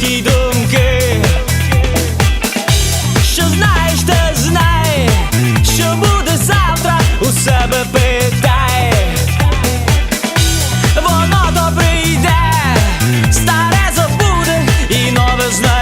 ті думки, що знаєш, те знай, що буде завтра у себе питай, воно то прийде, старе забуде і нове знає.